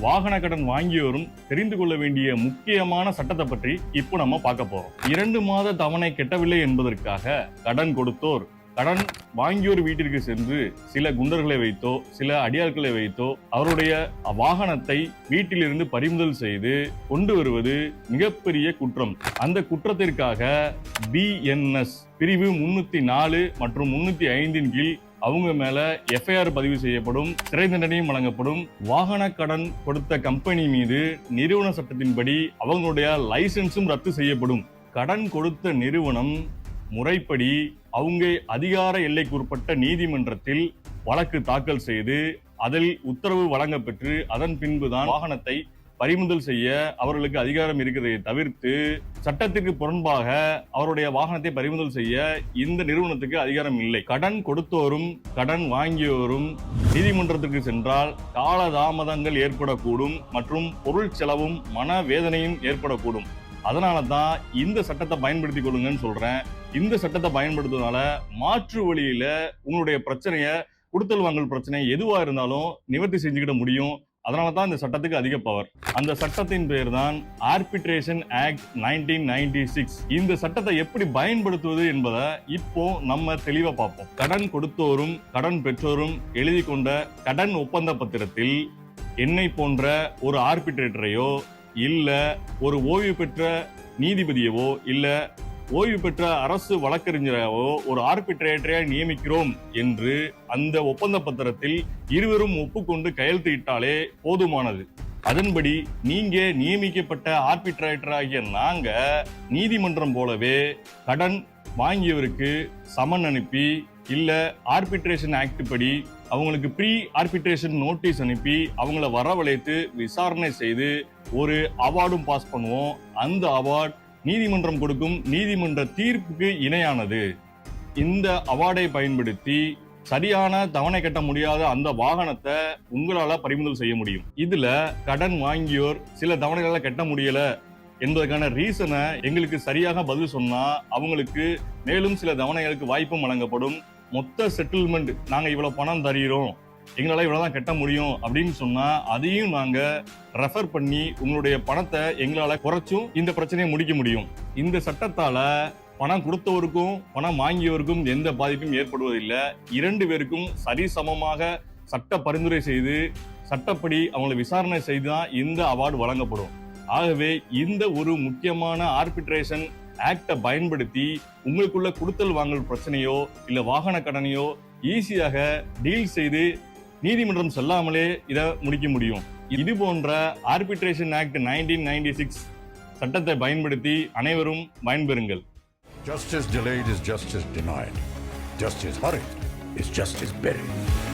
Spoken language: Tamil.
வாகன கடன் வாங்கியோரும் தெரிந்து கொள்ள வேண்டிய முக்கியமான சட்டத்தை பற்றி இப்போ நம்ம பார்க்க போறோம். இரண்டு மாத தவணை கெட்டவில்லை என்பதற்காக கடன் கொடுத்தோர் கடன் வாங்கியோர் வீட்டிற்கு சென்று சில குண்டர்களை வைத்தோ சில அடியாட்களை வைத்தோ அவருடைய வாகனத்தை வீட்டிலிருந்து பறிமுதல் செய்து கொண்டு வருவது மிகப்பெரிய குற்றம். அந்த குற்றத்திற்காக பிஎன்எஸ் பிரிவு முன்னூத்தி நாலு மற்றும் முன்னூத்தி ஐந்தின் கீழ் அவங்க மேல எஃப்ஐஆர் பதிவு செய்யப்படும் சிறை தண்டனையும் வழங்கப்படும். வாகன கடன் கொடுத்த கம்பெனி மீது நிறுவன சட்டத்தின்படி அவங்களுடைய லைசன்ஸும் ரத்து செய்யப்படும். கடன் கொடுத்த நிறுவனம் முறைப்படி அவங்க அதிகார எல்லைக்குட்பட்ட நீதிமன்றத்தில் வழக்கு தாக்கல் செய்து அதில் உத்தரவு வழங்கப்பெற்று அதன் பின்புதான் வாகனத்தை பறிமுதல் செய்ய அவர்களுக்கு அதிகாரம் இருக்கிறதை தவிர்த்து சட்டத்திற்கு புறம்பாக அவருடைய வாகனத்தை பறிமுதல் செய்ய இந்த நிறுவனத்துக்கு அதிகாரம் இல்லை. கடன் கொடுத்தோரும் கடன் வாங்கியோரும் நீதிமன்றத்திற்கு சென்றால் காலதாமதங்கள் ஏற்படக்கூடும் மற்றும் பொருள் செலவும் மன வேதனையும் ஏற்படக்கூடும். அதனால தான் இந்த சட்டத்தை பயன்படுத்திக் கொள்ளுங்கன்னு சொல்றேன். இந்த சட்டத்தை பயன்படுத்துவதனால மாற்று வழியில உங்களுடைய பிரச்சனைய கொடுத்தல் வாங்கல் பிரச்சனை எதுவா இருந்தாலும் நிவர்த்தி செஞ்சுக்கிட முடியும். அதனால தான் இந்த சட்டத்துக்கு அதிக பவர் அந்த சட்டத்தின் பேர் தான் arbitration act nineteen ninety six இந்த சட்டத்தை எப்படி பயன்படுத்துவது என்பதை இப்போ நம்ம தெளிவா பார்ப்போம். கடன் கொடுத்தோரும் கடன் பெற்றோரும் எழுதி கொண்ட கடன் ஒப்பந்த பத்திரத்தில் என்னை போன்ற ஒரு ஆர்பிட்ரேட்டரையோ இல்லை ஒரு ஓய்வு பெற்ற நீதிபதியவோ இல்லை ஓய்வு பெற்ற அரசு வழக்கறிஞராவோ ஒரு ஆர்பிட்ரேட்டரை நியமிக்கிறோம் என்று அந்த ஒப்பந்த பத்திரத்தில் இருவரும் ஒப்புக்கொண்டு கையெழுத்திட்டாலே போதுமானது. அதன்படி நீங்க நியமிக்கப்பட்ட ஆர்பிட்ரேட்டர் ஆகிய நாங்க நீதிமன்றம் போலவே கடன் வாங்கியவருக்கு சமன் அனுப்பி இல்ல ஆர்பிட்ரேஷன் ஆக்ட் படி அவங்களுக்கு ப்ரீ ஆர்பிட்ரேஷன் நோட்டீஸ் அனுப்பி அவங்கள வரவழைத்து விசாரணை செய்து ஒரு அவார்டும் பாஸ் பண்ணுவோம். அந்த அவார்ட் நீதிமன்றம் கொடுக்கும் நீதிமன்ற தீர்ப்புக்கு இணையானது. இந்த அவார்டை பயன்படுத்தி சரியான தவணை கட்ட முடியாத அந்த வாகனத்தை உங்களால பறிமுதல் செய்ய முடியும். இதுல கடன் வாங்கியோர் சில தவணைகளை கட்ட முடியல என்பதற்கான ரீசனை எங்களுக்கு சரியாக பதில் சொன்னா அவங்களுக்கு மேலும் சில தவணைகளுக்கு வாய்ப்பும் வழங்கப்படும். மொத்த செட்டில்மெண்ட் நாங்க இவ்வளவு பணம் தருகிறோம். எங்களால் இவ்வளோ தான் கட்ட முடியும் அப்படின்னு சொன்னால் அதையும் நாங்கள் ரெஃபர் பண்ணி உங்களுடைய பணத்தை எங்களால் குறைச்சும் இந்த பிரச்சனையை முடிக்க முடியும். இந்த சட்டத்தால் பணம் கொடுத்தவருக்கும் பணம் வாங்கியவருக்கும் எந்த பாதிப்பும் ஏற்படுவதில்லை. இரண்டு பேருக்கும் சரிசமமாக சட்ட பரிந்துரை செய்து சட்டப்படி அவங்களை விசாரணை செய்து தான் இந்த அவார்டு வழங்கப்படும். ஆகவே இந்த ஒரு முக்கியமான ஆர்பிட்ரேஷன் ஆக்டை பயன்படுத்தி உங்களுக்குள்ள கொடுத்தல் வாங்கல் பிரச்சனையோ இல்லை வாகன கடனையோ ஈஸியாக டீல் செய்து நீதிமன்றம் செல்லாமலே இதை முடிக்க முடியும் இது போன்ற arbitration act nineteen ninety six சட்டத்தை பயன்படுத்தி அனைவரும் பயன்பெறுங்கள் Justice delayed is justice denied. Justice hurried is justice buried.